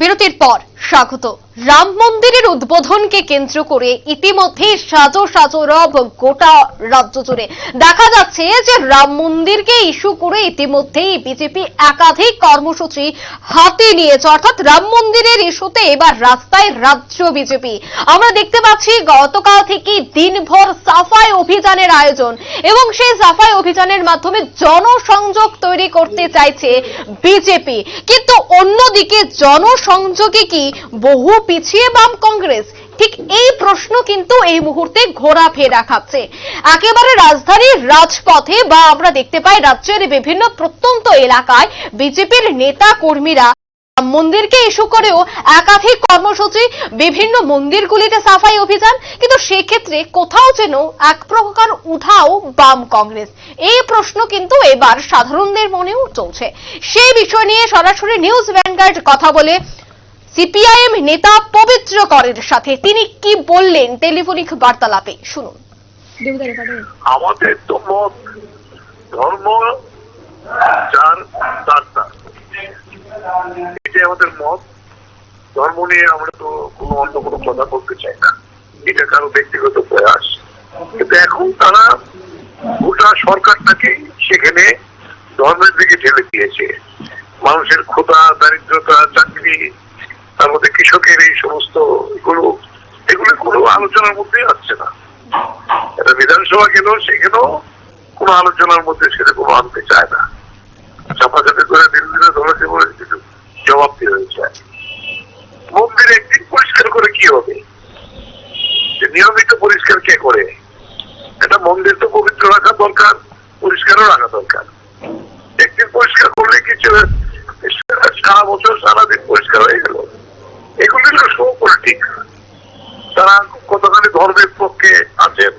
বিরতির পর। স্বাগত। রাম মন্দিরের উদ্বোধনকে কেন্দ্র করে ইতিমধ্যে সাজো সাজো রব গোটা রাজ্য জুড়ে। দেখা যাচ্ছে যে রাম মন্দিরকে ইস্যু করে ইতিমধ্যেই বিজেপি একাধিক কর্মসূচি হাতে নিয়েছে। অর্থাৎ রাম মন্দিরের ইস্যুতে এবার রাস্তায় রাজ্য বিজেপি। আমরা দেখতে পাচ্ছি গতকাল থেকে দিনভর সাফাই অভিযানের আয়োজন এবং সেই সাফাই অভিযানের মাধ্যমে জনসংযোগ তৈরি করতে চাইছে বিজেপি। কিন্তু অন্যদিকে জনসংযোগে কি বহু পিছিয়ে বাম কংগ্রেস। ঠিক এই প্রশ্ন কিন্তু এই মুহূর্তে ঘোরাফেরা খাচ্ছে। একেবারে রাজধানীর রাজপথে বা আমরা দেখতে পাই রাজ্যের বিভিন্ন প্রত্যন্ত এলাকায় বিজেপির নেতা কর্মীরা মন্দিরকে ইস্যু করেও একাধিক কর্মসূচি বিভিন্ন মন্দিরগুলিতে সাফাই অভিযান। কিন্তু সেক্ষেত্রে কোথাও যেন এক প্রকার উঠাও বাম কংগ্রেস। এই প্রশ্ন কিন্তু এবার সাধারণদের মনেও চলছে। সেই বিষয় নিয়ে সরাসরি নিউজ ভ্যানগার্ড কথা বলে সিপিআইএম নেতা পবিত্র করের সাথে। তিনি কি বললেন? টেলিফোনিক বার্তালাপে শুনুন। আমাদের তো মত ধর্ম এটাই আমাদের মত। ধর্ম নিয়ে আমরা তো কোনো অন্য কোনো কথা বলতে চাই না। এটা কারও ব্যক্তিগত প্রয়াস। কিন্তু এখন তারা গোটা সরকারটাকে সেখানে ধর্মের দিকে ঠেলে দিয়েছে। মানুষের ক্ষুধা দারিদ্রতা চাকরি তার মধ্যে কৃষকের এই সমস্ত এগুলো এগুলো কোনো আলোচনার মধ্যেই আসছে না। এটা বিধানসভা গেল সেখানেও কোনো আলোচনার মধ্যে সেটা কোনো আনতে চায় না। চাপাচাপি করে দিন দিনে ধরেছে বলে কিছু জবাব দিয়ে হয়েছে মন্দির একদিন পরিষ্কার করে কি হবে? যে নিয়মিত পরিষ্কার কে করে? এটা মন্দির তো পবিত্র রাখা দরকার, পরিষ্কারও রাখা দরকার। একদিন পরিষ্কার করলে কিছু, সারা বছর, সারাদিন পরিষ্কার হয়ে গেল। পলিটিক্স তারা কতখানি ধর্মের পক্ষে আছেন?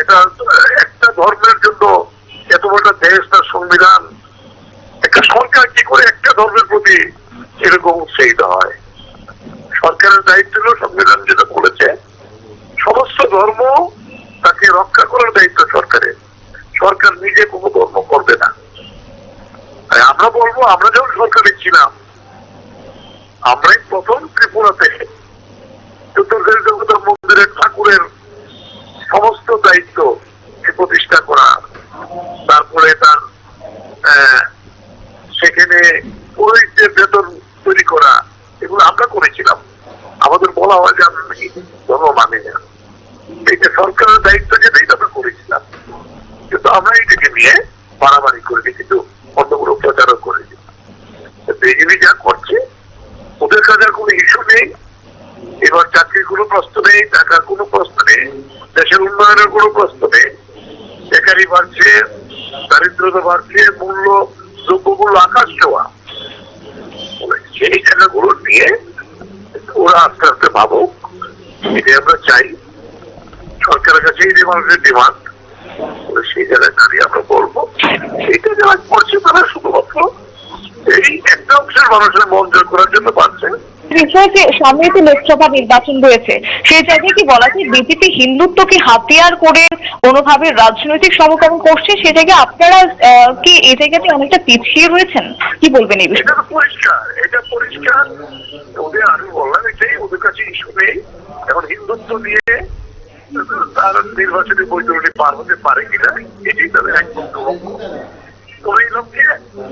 একটা একটা ধর্মের জন্য এত বড় দেশ তার সংবিধান। একটা সরকার কি করে একটা ধর্মের প্রতি এরকম উৎসাহিত হয়? সরকারের দায়িত্ব হলো সংবিধান যেটা বলেছে। সমস্ত ধর্ম তাকে রক্ষা করার দায়িত্ব সরকারের। সরকার নিজে কোনো ধর্ম করবে না। আমরা বলব, আমরা যখন সরকারে ছিলাম, আমরাই প্রথম ত্রিপুরাতে চতুর্থ দেবতা মন্দিরের ঠাকুরের সমস্ত দায়িত্ব প্রতিষ্ঠা করা। তারপরে তার সেখানে পুরোহিতদের বেতন তৈরি করা, এগুলো আমরা করেছিলাম। আমাদের বলা হয় যে আমরা নাকি ধর্ম মানে না। এটা সরকারের দায়িত্ব যেটাই আমরা করেছিলাম। কিন্তু আমরা এটাকে নিয়ে বাড়াবাড়ি করিনি, কিন্তু অন্যগুলো প্রচারও করিনি। বিজেপি যা করছে ওদের কাছে আর কোনো ইস্যু নেই এবার চাকরির কোনো প্রশ্ন নেই, টাকার কোনো প্রশ্ন নেই, দেশের উন্নয়নের কোনো প্রশ্ন নেই। বেকারি বাড়ছে, দারিদ্রতা বাড়ছে, মূল্য, দ্রব্যমূল্য আকাশ ছোঁয়া। সেই জায়গাগুলো নিয়ে ওরা আস্তে আস্তে ভাবুক, এটাই আমরা চাই। সরকারের কাছে এই মানুষের ডিমান্ড সেই জায়গায় দাঁড়িয়ে আমরা বলব, এইটা যারা করছে তারা শুধুমাত্র এই একটা অংশের মানুষের মন জয় করার জন্য পারছে। সামনে তো লোকসভা নির্বাচন রয়েছে। সেই জায়গায় কি বলা যায় বিজেপি হিন্দুত্বকে হাতিয়ার করে কোনোভাবে রাজনৈতিক সমীকরণ করছে সে জায়গায় আপনারা কি এই জায়গাতে অনেকটা পিছিয়ে রয়েছেন? কি বলবেন এই বিষয়ে? এটা পরিষ্কার এটা পরিষ্কার। ওদের আমি বললাম এটাই ওদের কাছে ইস্যু নেই। এখন হিন্দুত্ব নিয়ে তার নির্বাচনী বৈতরণী পার হতে পারে কিনা এটাই তাদের লক্ষ্য। তবে এই লক্ষ্যে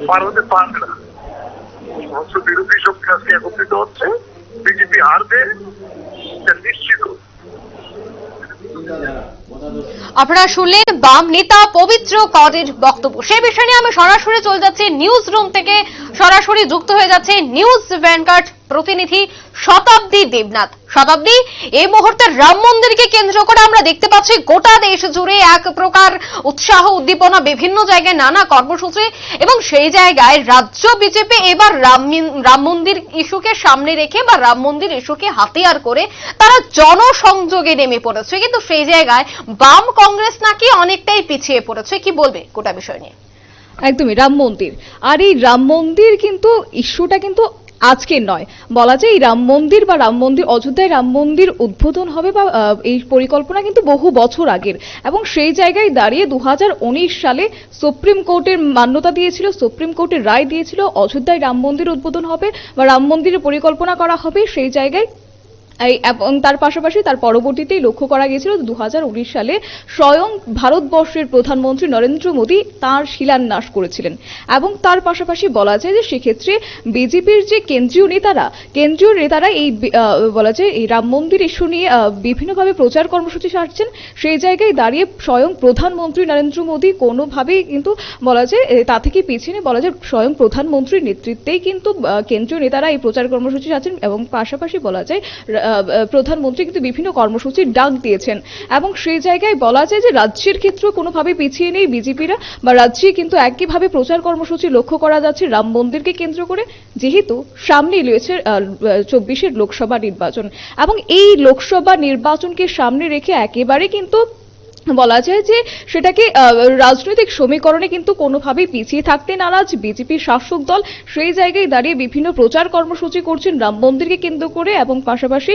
পার হতে পারবে না। বিরোধী শক্তি আজকে একত্রিত হচ্ছে, বিজেপি হারবে নিশ্চিত। আপনারা শুনলেন বাম নেতা পবিত্র করের বক্তব্য। সে বিষয় নিয়ে আমি সরাসরি চলে যাচ্ছি নিউজ রুম থেকে। সরাসরি যুক্ত হয়ে যাচ্ছে নিউজ ভ্যানগার্ড প্রতিনিধি শতাব্দী দেবনাথ। শতাব্দী, এই মুহূর্তে রাম মন্দিরকে কেন্দ্র করে আমরা দেখতে পাচ্ছি গোটা দেশ জুড়ে এক প্রকার উৎসাহ, উদ্দীপনা, বিভিন্ন জায়গায় নানা কর্মসূচি এবং সেই জায়গায় রাজ্য বিজেপি এবার রাম রাম মন্দির ইস্যুকে সামনে রেখে বা রাম মন্দির ইস্যুকে হাতিয়ার করে তারা জনসংযোগে নেমে পড়েছে। কিন্তু সেই জায়গায় বাম কংগ্রেস নাকি অনেকটাই পিছিয়ে পড়েছে। কি বলবে গোটা বিষয় নিয়ে? একদমই, রাম মন্দির। আর এই রাম মন্দির কিন্তু ইস্যুটা কিন্তু আজকের নয়। বলা যায় এই রাম মন্দির বা রাম মন্দির, অযোধ্যায় রাম মন্দির উদ্বোধন হবে বা এই পরিকল্পনা কিন্তু বহু বছর আগের। এবং সেই জায়গায় দাঁড়িয়ে দু হাজার উনিশ সালে সুপ্রিম কোর্টের মান্যতা দিয়েছিল, সুপ্রিম কোর্টের রায় দিয়েছিল, অযোধ্যায় রাম মন্দির উদ্বোধন হবে বা রাম মন্দিরের পরিকল্পনা করা হবে, সেই জায়গায় এবং তার পাশাপাশি তার পরবর্তীতেই লক্ষ্য করা গিয়েছিল দু হাজার উনিশ সালে স্বয়ং ভারতবর্ষের প্রধানমন্ত্রী নরেন্দ্র মোদী তার শিলান্যাস করেছিলেন। এবং তার পাশাপাশি বলা যায় যে সেক্ষেত্রে বিজেপির যে কেন্দ্রীয় নেতারা কেন্দ্রীয় নেতারা এই বলা যায় এই রাম মন্দির ইস্যু নিয়ে বিভিন্নভাবে প্রচার কর্মসূচি সারছেন। সেই জায়গায় দাঁড়িয়ে স্বয়ং প্রধানমন্ত্রী নরেন্দ্র মোদী কোনোভাবেই কিন্তু বলা যায় তা থেকে পিছিয়ে বলা যায় স্বয়ং প্রধানমন্ত্রীর নেতৃত্বেই কিন্তু কেন্দ্রীয় নেতারা এই প্রচার কর্মসূচি সারছেন এবং পাশাপাশি বলা যায় প্রধানমন্ত্রী কিন্তু বিভিন্ন কর্মসূচির ডাক দিয়েছেন। এবং সেই জায়গায় বলা যায় যে রাজ্যের ক্ষেত্রেও কোনোভাবে পিছিয়ে নেই বিজেপিরা বা রাজ্যে কিন্তু একইভাবে প্রচার কর্মসূচি লক্ষ্য করা যাচ্ছে রাম মন্দিরকে কেন্দ্র করে, যেহেতু সামনেই রয়েছে চব্বিশের লোকসভা নির্বাচন। এবং এই লোকসভা নির্বাচনকে সামনে রেখে একেবারে কিন্তু বলা যায় যে সেটাকে রাজনৈতিক সমীকরণে কিন্তু কোনোভাবেই পিছিয়ে থাকতে নারাজ। বিজেপির শাসক দল সেই জায়গায় দাঁড়িয়ে বিভিন্ন প্রচার কর্মসূচি করছেন রাম মন্দিরকে কেন্দ্র করে এবং পাশাপাশি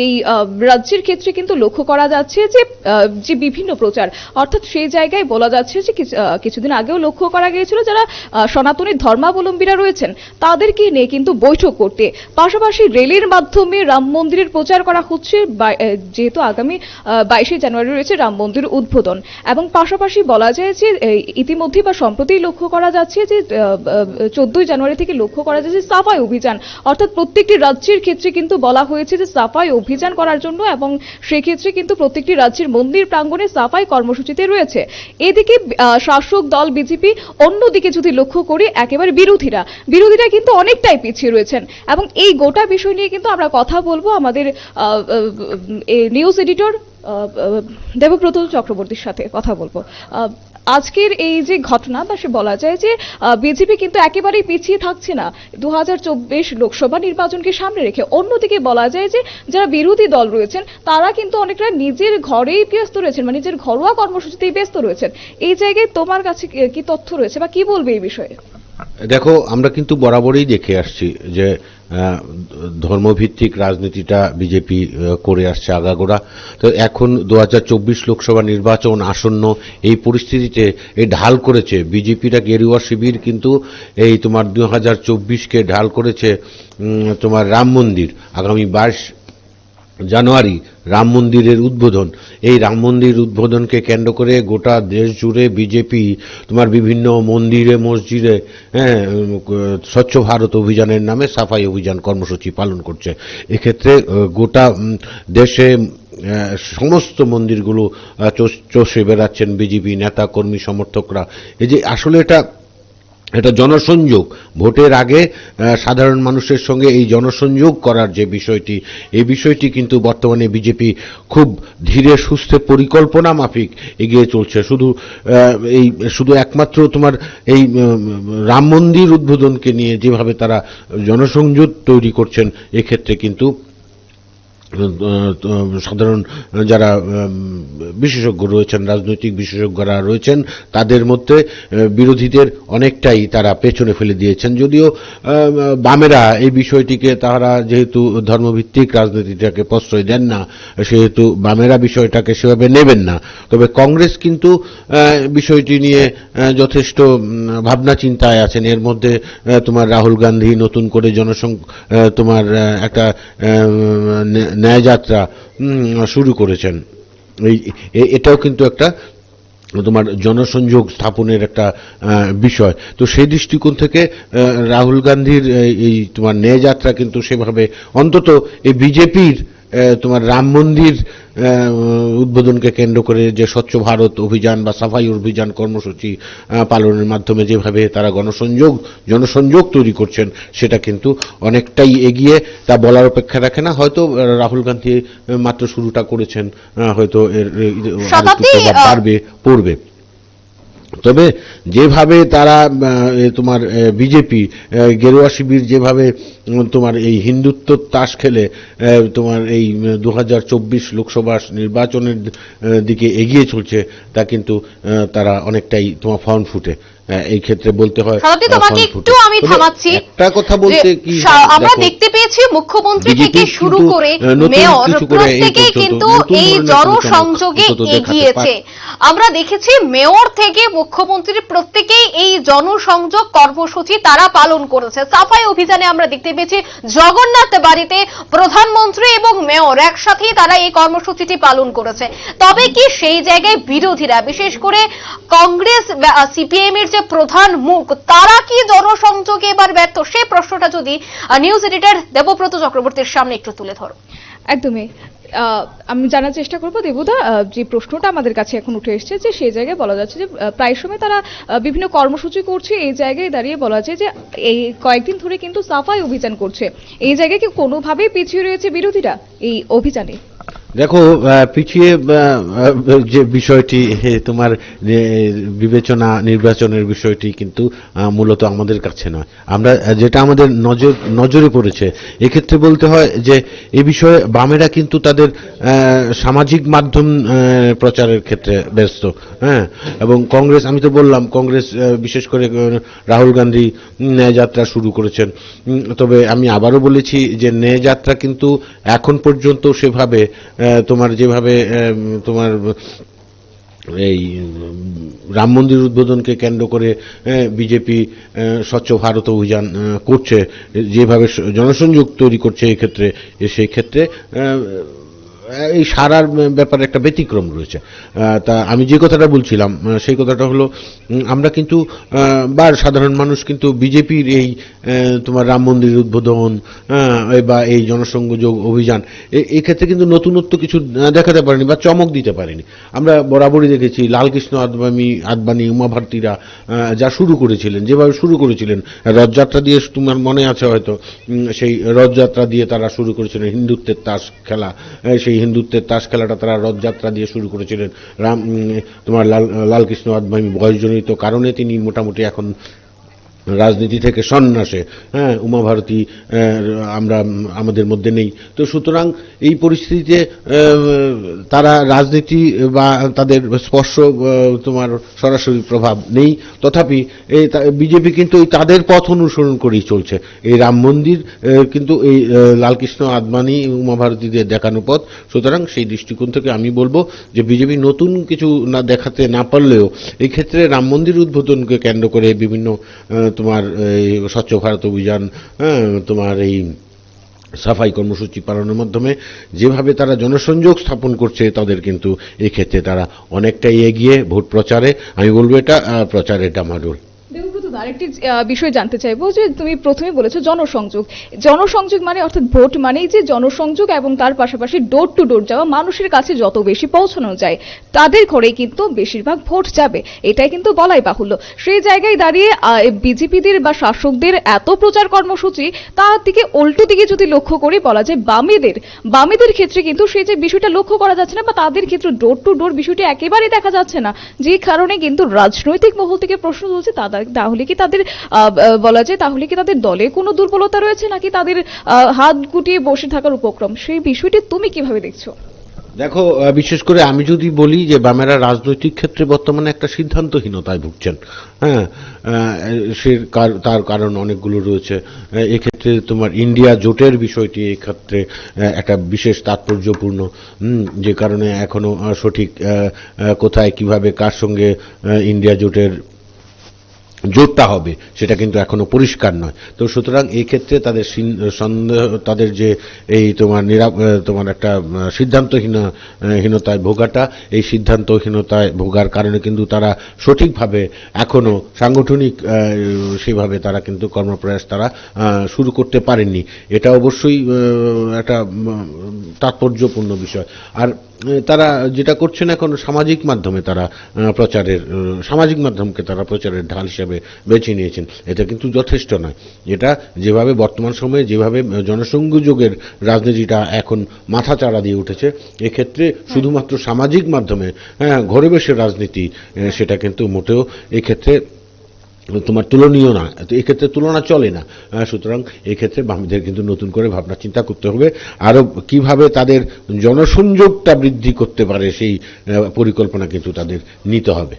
এই রাজ্যের ক্ষেত্রে কিন্তু লক্ষ্য করা যাচ্ছে যে যে বিভিন্ন প্রচার, অর্থাৎ সেই জায়গায় বলা যাচ্ছে যে কিছুদিন আগেও লক্ষ্য করা গিয়েছিল যারা সনাতনী ধর্মাবলম্বীরা রয়েছেন, তাদেরকে নিয়ে কিন্তু বৈঠক করতে। পাশাপাশি রেলের মাধ্যমে রাম মন্দিরের প্রচার করা হচ্ছে। যেহেতু আগামী বাইশে জানুয়ারি রয়েছে রাম মন্দির উদ্বোধন। এবং পাশাপাশি বলা যায় যে ইতিমধ্যে বা সম্প্রতি লক্ষ্য করা যাচ্ছে যে চোদ্দই জানুয়ারি থেকে লক্ষ্য করা যাচ্ছে সাফাই অভিযান, অর্থাৎ প্রত্যেকটি রাজ্যের ক্ষেত্রে কিন্তু বলা হয়েছে যে, সাফাই অভিযান করার জন্য এবং সেক্ষেত্রে কিন্তু প্রত্যেকটি রাজ্যের মন্দির প্রাঙ্গণে সাফাই কর্মসূচিতে রয়েছে। এদিকে শাসক দল বিজেপি অন্যদিকে যদি লক্ষ্য করি, একেবারে বিরোধীরা। বিরোধীরা কিন্তু অনেকটাই পিছিয়ে রয়েছেন। এবং এই গোটা বিষয় নিয়ে কিন্তু আমরা কথা বলব আমাদের নিউজ এডিটর দেবব্রত চক্রবর্তীর সাথে কথা বলব। আজকের এই যে ঘটনা, বা সে বলা যায় যে বিজেপি কিন্তু একেবারেই পিছিয়ে থাকছে না। দু হাজার চব্বিশ লোকসভা নির্বাচনকে সামনে রেখে অন্যদিকে বলা যায় যে, যারা বিরোধী দল রয়েছেন, তারা কিন্তু অনেকটা নিজের ঘরেই ব্যস্ত রয়েছেন মানে নিজের ঘরোয়া কর্মসূচিতেই ব্যস্ত রয়েছেন। এই জায়গায় তোমার কাছে কি- তথ্য রয়েছে, বা কি বলবে এই বিষয়ে? দেখো, আমরা কিন্তু বরাবরই দেখে আসছি যে ধর্মভিত্তিক রাজনীতিটা বিজেপি করে আসছে আগাগোড়া। তো এখন দু হাজার চব্বিশ লোকসভা নির্বাচন আসন্ন এই পরিস্থিতিতে এই ঢাল করেছে। বিজেপিটা গেরুয়া শিবির, কিন্তু এই তোমার দু হাজার ঢাল করেছে তোমার রাম মন্দির। আগামী বাইশ জানুয়ারি, রাম মন্দিরের উদ্বোধন। এই রাম মন্দির উদ্বোধনকে কেন্দ্র করে গোটা দেশ জুড়ে বিজেপি তোমার বিভিন্ন মন্দিরে, মসজিদে হ্যাঁ স্বচ্ছ ভারত অভিযানের নামে সাফাই অভিযান কর্মসূচি পালন করছে। এক্ষেত্রে গোটা দেশে সমস্ত মন্দিরগুলো চষে বেড়াচ্ছেন বিজেপি নেতা, কর্মী, সমর্থকরা। এই যে আসলে এটা এটা জনসংযোগ। ভোটের আগে সাধারণ মানুষের সঙ্গে এই জনসংযোগ করার যে বিষয়টি, এই বিষয়টি কিন্তু বর্তমানে বিজেপি খুব ধীরে সুস্থে পরিকল্পনা মাফিক এগিয়ে চলছে। শুধু এই শুধু একমাত্র তোমার এই রাম মন্দির উদ্বোধনকে নিয়ে যেভাবে তারা জনসংযোগ তৈরি করছেন, এক্ষেত্রে কিন্তু সাধারণ যারা বিশেষজ্ঞ রয়েছেন রাজনৈতিক বিশেষজ্ঞরা রয়েছেন তাদের মধ্যে বিরোধীদের অনেকটাই তারা পেছনে ফেলে দিয়েছেন। যদিও বামেরা এই বিষয়টিকে তারা যেহেতু ধর্মভিত্তিক রাজনীতিটাকে প্রশ্রয় দেন না সেহেতু বামেরা বিষয়টাকে সেভাবে নেবেন না। তবে কংগ্রেস কিন্তু বিষয়টি নিয়ে যথেষ্ট ভাবনা চিন্তায় আছেন। এর মধ্যে তোমার রাহুল গান্ধী নতুন করে জনসং আহ, তোমার একটা ন্যায়যাত্রা শুরু করেছেন। এই এটাও কিন্তু একটা তোমার জনসংযোগ স্থাপনের একটা বিষয়। তো সেই দৃষ্টিকোণ থেকে রাহুল গান্ধীর এই- তোমার ন্যায়যাত্রা কিন্তু সেভাবে অন্তত এই বিজেপির তোমার রাম মন্দির উদ্বোধনকে কেন্দ্র করে যে স্বচ্ছ ভারত অভিযান বা সাফাই অভিযান কর্মসূচি পালনের মাধ্যমে যেভাবে তারা গণসংযোগ জনসংযোগ তৈরি করছেন সেটা কিন্তু অনেকটাই এগিয়ে তা বলার অপেক্ষা রাখে না। হয়তো রাহুল গান্ধী মাত্র শুরুটা করেছেন হয়তো এর বাড়বে পড়বে। তবে যেভাবে তারা তোমার বিজেপি গেরুয়া শিবির যেভাবে তোমার এই হিন্দুত্ব তাস খেলে তোমার এই দু হাজার চব্বিশ লোকসভা নির্বাচনের দিকে এগিয়ে চলছে, তা কিন্তু তারা অনেকটাই তোমার ফর্ম ফুটে। এই ক্ষেত্রে বলতে হয় শতাব্দী তোমাকে একটু আমি থামাচ্ছি একটা কথা বলতে কি আমরা দেখতে পেয়েছি মুখ্যমন্ত্রী থেকে শুরু করে মেয়র প্রত্যেকেই কিন্তু এই জনসংযোগে অন্তত দেখাতে এগিয়েছে। আমরা দেখেছি মেয়র থেকে মুখ্যমন্ত্রী প্রত্যেকেই এই জনসংযোগ কর্মসূচি তারা পালন করেছে। সাফাই অভিযানে আমরা দেখতে পেয়েছি জগন্নাথ বাড়িতে প্রধানমন্ত্রী এবং মেয়র একসাথেই তারা এই কর্মসূচিটি পালন করেছে। তবে কি সেই জায়গায় বিরোধীরা বিশেষ করে কংগ্রেস সিপিএম এর যে প্রধান মুখ, তারা কি জনসংযোগে এবার ব্যর্থ? সেই প্রশ্নটা যদি নিউজ এডিটর দেবব্রত চক্রবর্তীর সামনে একটু তুলে ধরো। একদমই। আমি জানার চেষ্টা করব, দেবুদা যে প্রশ্নটা আমাদের কাছে এখন উঠে এসেছে যে সেই জায়গায় বলা যাচ্ছে যে প্রায় সময় তারা বিভিন্ন কর্মসূচি করছে, এই জায়গায় দাঁড়িয়ে বলা যায় যে, এই কয়েকদিন ধরে কিন্তু সাফাই অভিযান করছে। এই জায়গায় কি কোনোভাবেই পিছিয়ে রয়েছে বিরোধীরা এই অভিযানে? দেখো পিছিয়ে যে বিষয়টি তোমার বিবেচনা, নির্বাচনের বিষয়টি কিন্তু মূলত আমাদের কাছে নয়। আমরা যেটা আমাদের নজর, নজরে পড়েছে, এক্ষেত্রে বলতে হয় যে, এ বিষয়ে বামেরা কিন্তু তাদের সামাজিক মাধ্যম প্রচারের ক্ষেত্রে ব্যস্ত হ্যাঁ? এবং কংগ্রেস, আমি তো বললাম, কংগ্রেস বিশেষ করে রাহুল গান্ধী যাত্রা শুরু করেছেন। তবে আমি আবারও বলেছি যে, ন্যায় যাত্রা কিন্তু এখন পর্যন্ত সেভাবে তোমার যেভাবে তোমার এই রাম মন্দির উদ্বোধনকে কেন্দ্র করে বিজেপি স্বচ্ছ ভারত অভিযান করছে, যেভাবে জনসংযোগ তৈরি করছে এক্ষেত্রে সেই ক্ষেত্রে এই সারার ব্যাপারে একটা ব্যতিক্রম রয়েছে। তা আমি যে কথাটা বলছিলাম সেই কথাটা হলো আমরা কিন্তু বা সাধারণ মানুষ কিন্তু বিজেপির এই তোমার রাম মন্দির উদ্বোধন বা এই জনসংযোগ অভিযান এ- এই ক্ষেত্রে কিন্তু নতুনত্ব কিছু দেখাতে পারেনি বা চমক দিতে পারেনি। আমরা বরাবরই দেখেছি লালকৃষ্ণ আদবানি আদবানি উমা ভারতীরা যা শুরু করেছিলেন যেভাবে শুরু করেছিলেন রথযাত্রা দিয়ে তোমার মনে আছে হয়তো সেই রথযাত্রা দিয়ে তারা শুরু করেছিলেন হিন্দুত্বের তাস খেলা আহ, সেই হিন্দুত্বের তাস খেলাটা তারা রথযাত্রা দিয়ে শুরু করেছিলেন। রাম তোমার লাল, লালকৃষ্ণ আদবানি বয়সজনিত কারণে তিনি মোটামুটি এখন রাজনীতি থেকে সন্ন্যাসে হ্যাঁ উমা ভারতী আমরা, আমাদের মধ্যে নেই। তো সুতরাং এই পরিস্থিতিতে তারা রাজনীতি বা তাদের স্পর্শ তোমার সরাসরি প্রভাব নেই। তথাপি এই বিজেপি কিন্তু এই তাদের পথ অনুসরণ করেই চলছে। এই রাম মন্দির কিন্তু এই লালকৃষ্ণ আদবানি উমা ভারতীদের দেখানো পথ। সুতরাং সেই দৃষ্টিকোণ থেকে আমি বলব যে বিজেপি নতুন কিছু না দেখাতে না পারলেও এই ক্ষেত্রে রাম মন্দির উদ্বোধনকে কেন্দ্র করে বিভিন্ন তোমার এই স্বচ্ছ ভারত অভিযান হ্যাঁ, তোমার এই সাফাই কর্মসূচি পালনের মাধ্যমে যেভাবে তারা জনসংযোগ স্থাপন করছে তাদের কিন্তু এক্ষেত্রে তারা অনেকটাই এগিয়ে ভোট প্রচারে। আমি বলব এটা প্রচারে ডামাডোল আরেকটি বিষয় জানতে চাইব যে তুমি প্রথমে বলেছ জনসংযোগ। জনসংযোগ মানে অর্থাৎ ভোট মানেই যে জনসংযোগ এবং তার পাশাপাশি ডোর টু ডোর যাওয়া মানুষের কাছে যত বেশি পৌঁছানো যায়, তাদের ঘরে কিন্তু বেশিরভাগ ভোট যাবে। এটাই কিন্তু বলাই বাহুল্য। সেই জায়গায় দাঁড়িয়ে বিজেপিদের বা শাসকদের এত প্রচার কর্মসূচি, তার দিকে উল্টো দিকে যদি লক্ষ্য করি বলা যায় বামেদের বামেদের ক্ষেত্রে কিন্তু সেই যে বিষয়টা লক্ষ্য করা যাচ্ছে না বা তাদের ক্ষেত্রে ডোর টু ডোর বিষয়টি একেবারেই দেখা যাচ্ছে না। যে কারণে কিন্তু রাজনৈতিক মহল থেকে প্রশ্ন তুলছে তাদের তাহলে কি তাদের বলা যায় তাহলে কি তাদের দলে কোনো দুর্বলতা রয়েছে নাকি তাদের হাত গুটিয়ে বসে থাকার উপক্রম? সেই বিষয়টি তুমি কীভাবে দেখছ? দেখো বিশেষ করে আমি যদি বলি যে বামেরা রাজনৈতিক ক্ষেত্রে বর্তমানে একটা সিদ্ধান্তহীনতায় ভুগছেন। হ্যাঁ সে তার কারণ অনেকগুলো রয়েছে। এক্ষেত্রে তোমার ইন্ডিয়া জোটের বিষয়টি এক্ষেত্রে একটা বিশেষ তাৎপর্যপূর্ণ যে কারণে এখনও সঠিক কোথায়, কীভাবে, কার সঙ্গে ইন্ডিয়া জোটের জোরটা হবে সেটা কিন্তু এখনও পরিষ্কার নয়। তো সুতরাং এই ক্ষেত্রে তাদের সন্দেহ তাদের যে এই তোমার নিরাপ তোমার একটা আহ, সিদ্ধান্তহীন হীনতায় ভোগাটা এই সিদ্ধান্তহীনতায় ভোগার কারণে কিন্তু তারা সঠিকভাবে এখনও সাংগঠনিক সেভাবে তারা কিন্তু কর্মপ্রয়াস তারা শুরু করতে পারেননি। এটা অবশ্যই একটা তাৎপর্যপূর্ণ বিষয়। আর তারা যেটা করছেন এখন সামাজিক মাধ্যমে তারা প্রচারের সামাজিক মাধ্যমকে তারা প্রচারের ঢাল হিসেবে বেছে নিয়েছেন। এটা কিন্তু যথেষ্ট নয়। এটা যেভাবে বর্তমান সময়ে যেভাবে জনসংযোগের রাজনীতিটা এখন মাথা চাড়া দিয়ে উঠেছে এক্ষেত্রে শুধুমাত্র সামাজিক মাধ্যমে হ্যাঁ ঘরে বসে রাজনীতি সেটা কিন্তু মোটেও এক্ষেত্রে তোমার তুলনীয় না। তো এক্ষেত্রে তুলনা চলে না। সুতরাং এক্ষেত্রে বামীদের কিন্তু নতুন করে ভাবনা চিন্তা করতে হবে। আরও কীভাবে তাদের জনসংযোগটা বৃদ্ধি করতে পারে সেই পরিকল্পনা কিন্তু তাদের নিতে হবে।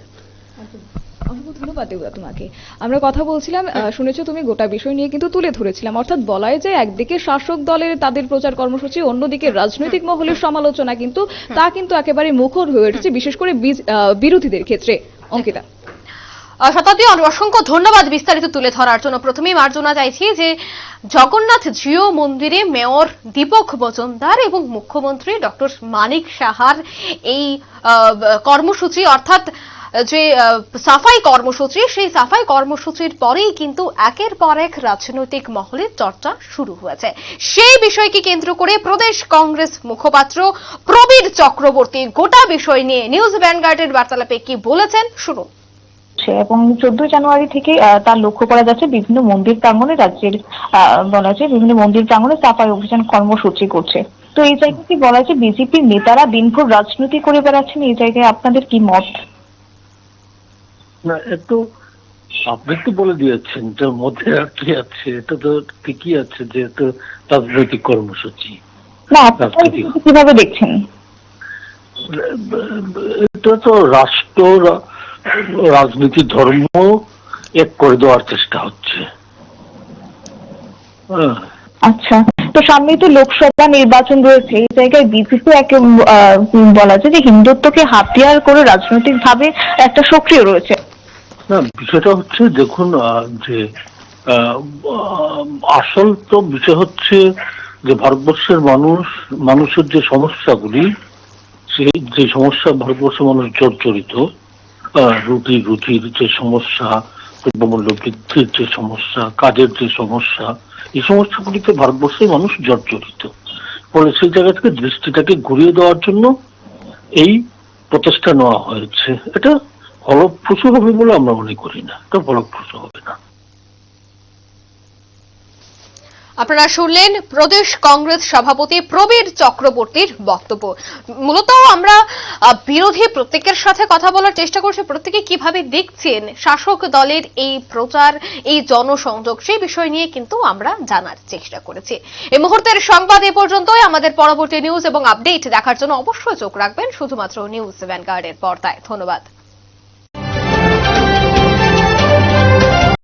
অসংখ্য ধন্যবাদ দেবদা তোমাকে। আমরা কথা বলছিলাম শুনেছো তুমি গোটা বিষয় নিয়ে কিন্তু তুলে ধরেছিলাম। অর্থাৎ বলাই যে একদিকে শাসক দলের তাদের প্রচার কর্মসূচি, অন্যদিকে রাজনৈতিক মহলের সমালোচনা কিন্তু তা কিন্তু একেবারে মুখর হয়ে উঠেছে, বিশেষ করে বিরোধীদের ক্ষেত্রে। অঙ্কিতা। শতাব্দী অসংখ্য ধন্যবাদ বিস্তারিত তুলে ধরার জন্য। প্রথমেই মার্জনা চাইছি যে জগন্নাথ জিও মন্দিরে মেয়র দীপক মজুমদার এবং মুখ্যমন্ত্রী ডক্টর মানিক সাহার এই কর্মসূচি, অর্থাৎ যে সাফাই কর্মসূচি সেই সাফাই কর্মসূচির পরেই কিন্তু একের পর এক রাজনৈতিক মহলে চর্চা শুরু হয়েছে। সেই বিষয়কে কেন্দ্র করে প্রদেশ কংগ্রেস মুখপাত্র প্রবীর চক্রবর্তী গোটা বিষয় নিয়ে নিউজ ভ্যানগার্ডের বার্তালাপে কি বলেছেন শুনুন। হচ্ছে এবং চোদ্দই জানুয়ারি থেকে আহ, তা লক্ষ্য করা যাচ্ছে বিভিন্ন মন্দির প্রাঙ্গণে রাজ্যের বলা যায় বিভিন্ন মন্দির প্রাঙ্গণে সাফাই অভিযান কর্মসূচি করছে। তো এই জায়গায় কি বলা যায় বিজেপির নেতারা দিনভর রাজনীতি করে বেড়াচ্ছেন এই জায়গায় আপনাদের কি মত? না একটু আপনি তো বলে দিয়েছেন যে মধ্যে আর কি আছে এটা তো ঠিকই আছে যে এটা রাজনৈতিক কর্মসূচি না। কীভাবে দেখছেন? এটা তো রাষ্ট্র রাজনীতি ধর্ম এক করে দেওয়ার চেষ্টা হচ্ছে। হ্যাঁ। আচ্ছা তো সামনেই তো লোকসভা নির্বাচন রয়েছে এই জায়গায় বিজেপি একে বলা যায় যে হিন্দুত্বকে হাতিয়ার করে রাজনৈতিক ভাবে একটা সক্রিয় রয়েছে। না, বিষয়টা হচ্ছে দেখুন যে আসল তো বিষয় হচ্ছে যে ভারতবর্ষের মানুষ, মানুষের যে সমস্যাগুলি, সেই, যে সমস্যা ভারতবর্ষের মানুষ জর্জরিত রুটি রুটির যে সমস্যা, দ্রব্যমূল্য বৃদ্ধির যে সমস্যা, কাজের যে সমস্যা, এই সমস্যাগুলিতে ভারতবর্ষের মানুষ জর্জরিত। ফলে সেই জায়গা থেকে দৃষ্টিটাকে ঘুরিয়ে দেওয়ার জন্য এই প্রচেষ্টা নেওয়া হয়েছে। এটা ফলপ্রসূ হবে বলে আমরা মনে করি না এটা ফলপ্রসূ হবে না। আপনারা শুনলেন প্রদেশ কংগ্রেস সভাপতি প্রবীর চক্রবর্তীর বক্তব্য। মূলত আমরা বিরোধী প্রত্যেকের সাথে কথা বলার চেষ্টা করছি, প্রত্যেকে কীভাবে দেখছেন শাসক দলের এই প্রচার, এই জনসংযোগ, সেই বিষয় নিয়ে কিন্তু আমরা জানার চেষ্টা করেছি। এই মুহূর্তের সংবাদ এ পর্যন্তই, আমাদের পরবর্তী নিউজ এবং আপডেট দেখার জন্য অবশ্যই চোখ রাখবেন, শুধুমাত্র নিউজ ভ্যানগার্ডের পর্দায়। ধন্যবাদ।